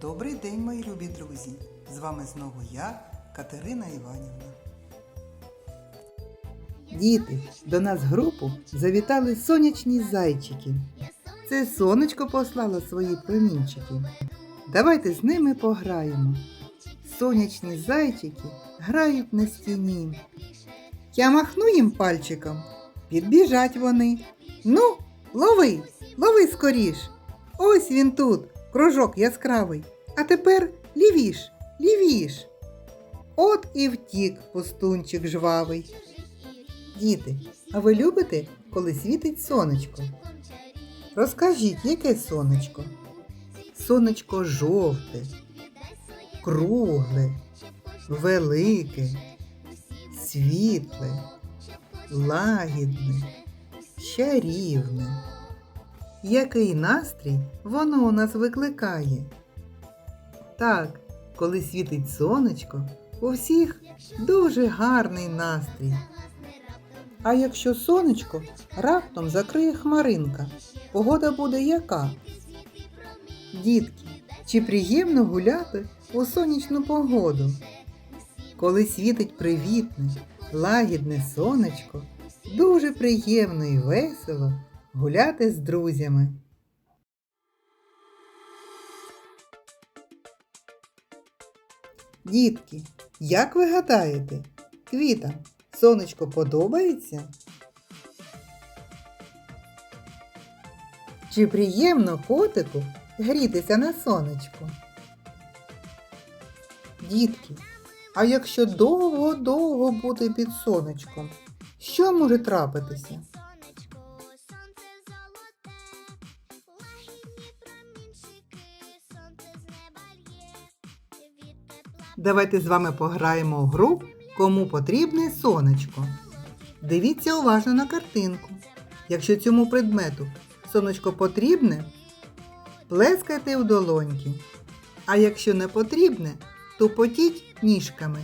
Добрий день, мої любі друзі! З вами знову я, Катерина Іванівна. Діти, до нас групу завітали сонячні зайчики. Це сонечко послало свої промінчики. Давайте з ними пограємо. Сонячні зайчики грають на стіні. Я махну їм пальчиком, підбіжать вони. Ну, лови, лови скоріш. Ось він тут, кружок яскравий. А тепер лівіш, лівіш. От і втік пустунчик жвавий. Діти, а ви любите, коли світить сонечко? Розкажіть, яке сонечко? Сонечко жовте, кругле, велике, світле, лагідне, чарівне. Який настрій воно у нас викликає? Так, коли світить сонечко, у всіх дуже гарний настрій. А якщо сонечко раптом закриє хмаринка, погода буде яка? Дітки, чи приємно гуляти у сонячну погоду? Коли світить привітне, лагідне сонечко, дуже приємно і весело гуляти з друзями. Дітки, як ви гадаєте, квітам сонечко подобається? Чи приємно котику грітися на сонечку? Дітки, а якщо довго-довго бути під сонечком, що може трапитися? Давайте з вами пограємо в гру Кому потрібне сонечко. Дивіться уважно на картинку. Якщо цьому предмету сонечко потрібне, плескайте в долоньки. А якщо не потрібне, то потіть ніжками.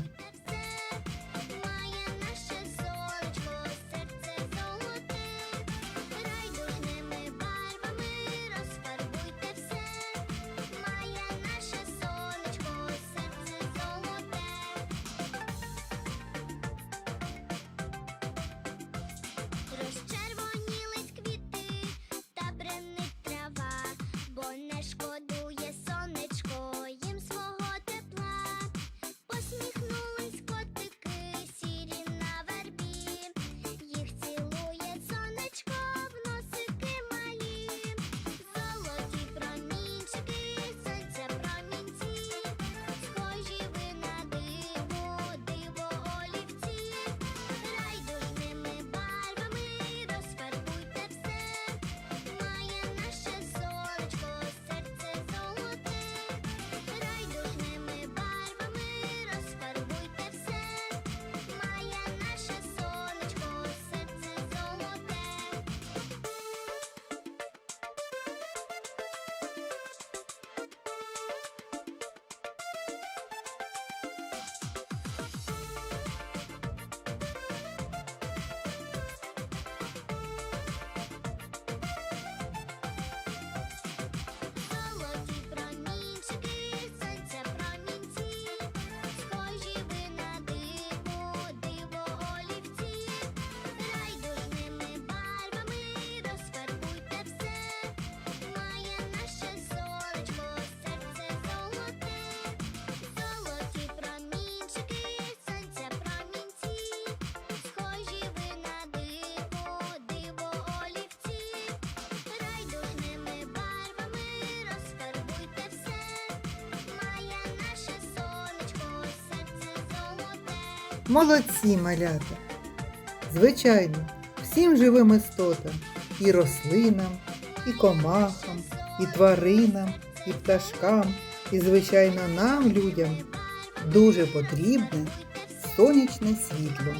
Молодці, малята! Звичайно, всім живим істотам, і рослинам, і комахам, і тваринам, і пташкам, і, звичайно, нам, людям, дуже потрібне сонячне світло.